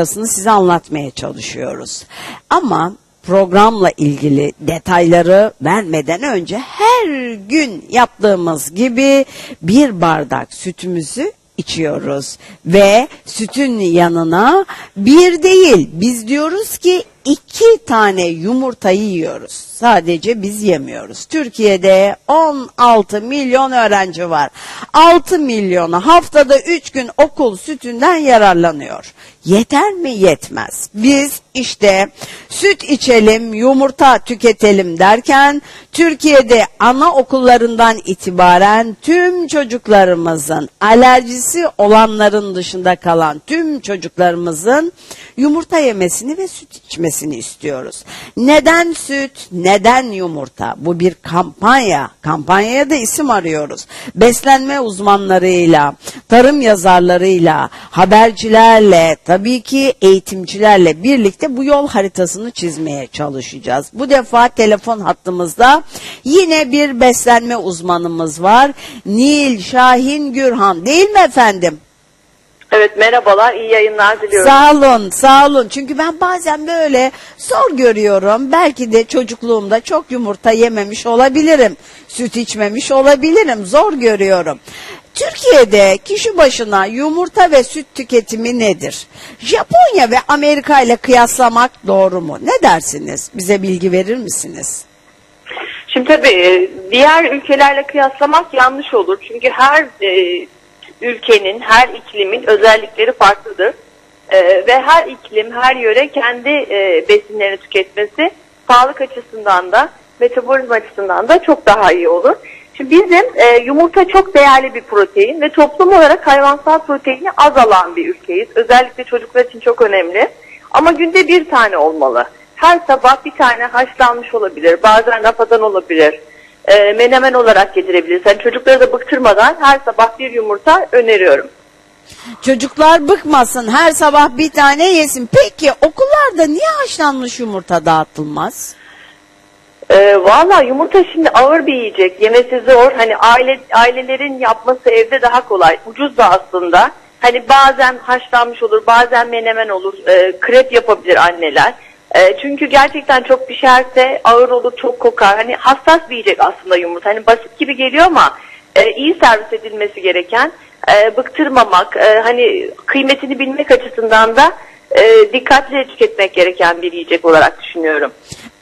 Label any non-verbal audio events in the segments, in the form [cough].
Aslında size anlatmaya çalışıyoruz. Ama programla ilgili detayları vermeden önce her gün yaptığımız gibi bir bardak sütümüzü içiyoruz ve sütün yanına bir değil biz diyoruz ki iki tane yumurtayı yiyoruz. Sadece biz yemiyoruz. Türkiye'de 16 milyon öğrenci var. 6 milyonu haftada 3 gün okul sütünden yararlanıyor. Yeter mi? Yetmez. Biz işte süt içelim, yumurta tüketelim derken Türkiye'de ana okullarından itibaren tüm çocuklarımızın alerjisi olanların dışında kalan tüm çocuklarımızın yumurta yemesini ve süt içmesini istiyoruz. Neden süt? Neden yumurta? Bu bir kampanya. Kampanyaya da isim arıyoruz. Beslenme uzmanlarıyla, tarım yazarlarıyla, habercilerle, tabii ki eğitimcilerle birlikte bu yol haritasını çizmeye çalışacağız. Bu defa telefon hattımızda yine bir beslenme uzmanımız var. Nil Şahin Gürhan değil mi efendim? Evet merhabalar, iyi yayınlar diliyorum. Sağ olun, sağ olun. Çünkü ben bazen böyle zor görüyorum. Belki de çocukluğumda çok yumurta yememiş olabilirim. Süt içmemiş olabilirim. Zor görüyorum. Türkiye'de kişi başına yumurta ve süt tüketimi nedir? Japonya ve Amerika ile kıyaslamak doğru mu? Ne dersiniz? Bize bilgi verir misiniz? Şimdi tabii e, diğer ülkelerle kıyaslamak yanlış olur. Çünkü her e, ülkenin, her iklimin özellikleri farklıdır. E, ve her iklim, her yöre kendi e, besinlerini tüketmesi sağlık açısından da, metabolizma açısından da çok daha iyi olur. Şimdi bizim e, yumurta çok değerli bir protein ve toplum olarak hayvansal proteini az alan bir ülkeyiz. Özellikle çocuklar için çok önemli. Ama günde bir tane olmalı. Her sabah bir tane haşlanmış olabilir, bazen rafadan olabilir, e, menemen olarak yedirebiliriz. Yani çocukları da bıktırmadan her sabah bir yumurta öneriyorum. Çocuklar bıkmasın, her sabah bir tane yesin. Peki okullarda niye haşlanmış yumurta dağıtılmaz? Ee, Valla yumurta şimdi ağır bir yiyecek. Yemesi zor. Hani aile ailelerin yapması evde daha kolay. Ucuz da aslında. Hani bazen haşlanmış olur, bazen menemen olur. Ee, krep yapabilir anneler. Ee, çünkü gerçekten çok pişerse ağır olur, çok kokar. Hani hassas bir yiyecek aslında yumurta. Hani basit gibi geliyor ama e, iyi servis edilmesi gereken, e, bıktırmamak, e, hani kıymetini bilmek açısından da e, dikkatli tüketmek gereken bir yiyecek olarak düşünüyorum.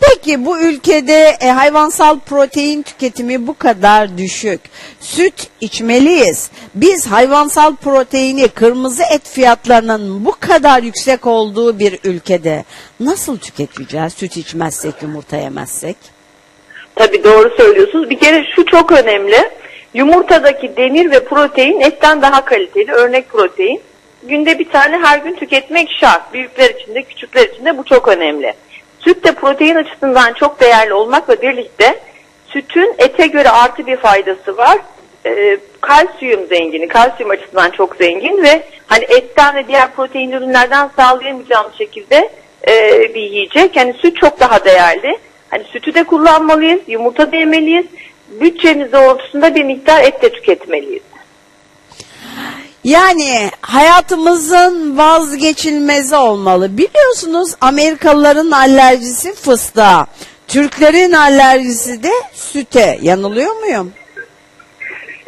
Peki bu ülkede e, hayvansal protein tüketimi bu kadar düşük. Süt içmeliyiz. Biz hayvansal proteini kırmızı et fiyatlarının bu kadar yüksek olduğu bir ülkede nasıl tüketeceğiz süt içmezsek, yumurta yemezsek? Tabii doğru söylüyorsunuz. Bir kere şu çok önemli. Yumurtadaki demir ve protein etten daha kaliteli. Örnek protein. Günde bir tane her gün tüketmek şart. Büyükler için de küçükler için de bu çok önemli. Süt de protein açısından çok değerli olmakla birlikte sütün ete göre artı bir faydası var. Ee, kalsiyum zengini, kalsiyum açısından çok zengin ve hani etten ve diğer protein ürünlerden sağlayamayacağımız şekilde e, bir yiyecek. Yani süt çok daha değerli. Hani sütü de kullanmalıyız, yumurta da yemeliyiz. Bütçemiz doğrultusunda bir miktar et de tüketmeliyiz. Yani hayatımızın vazgeçilmezi olmalı. Biliyorsunuz Amerikalıların alerjisi fıstığa. Türklerin alerjisi de süte. Yanılıyor muyum?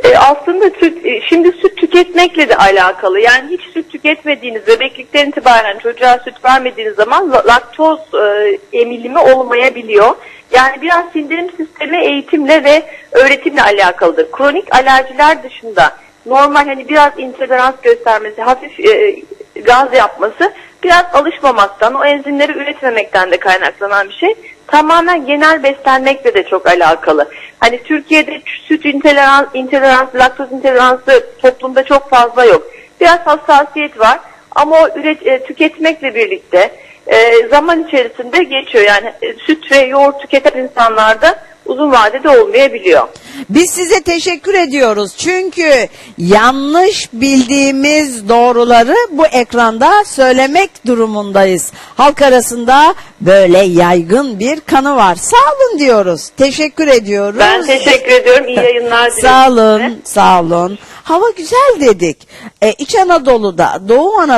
E, aslında süt, e, şimdi süt tüketmekle de alakalı. Yani hiç süt tüketmediğiniz, bebeklikten itibaren çocuğa süt vermediğiniz zaman la- laktoz e, emilimi olmayabiliyor. Yani biraz sindirim sistemi eğitimle ve öğretimle alakalıdır. Kronik alerjiler dışında normal hani biraz intolerans göstermesi, hafif e, gaz yapması biraz alışmamaktan, o enzimleri üretmemekten de kaynaklanan bir şey. Tamamen genel beslenmekle de çok alakalı. Hani Türkiye'de süt intolerans, intolerans, laktoz intoleransı toplumda çok fazla yok. Biraz hassasiyet var ama o üret, e, tüketmekle birlikte e, zaman içerisinde geçiyor. Yani e, süt ve yoğurt tüketen insanlarda uzun vadede olmayabiliyor. Biz size teşekkür ediyoruz. Çünkü yanlış bildiğimiz doğruları bu ekranda söylemek durumundayız. Halk arasında böyle yaygın bir kanı var. Sağ olun diyoruz. Teşekkür ediyoruz. Ben teşekkür ediyorum. İyi yayınlar [laughs] diliyorum. Sağ size. olun, sağ olun. Hava güzel dedik. E, İç Anadolu'da, Doğu Anadolu'da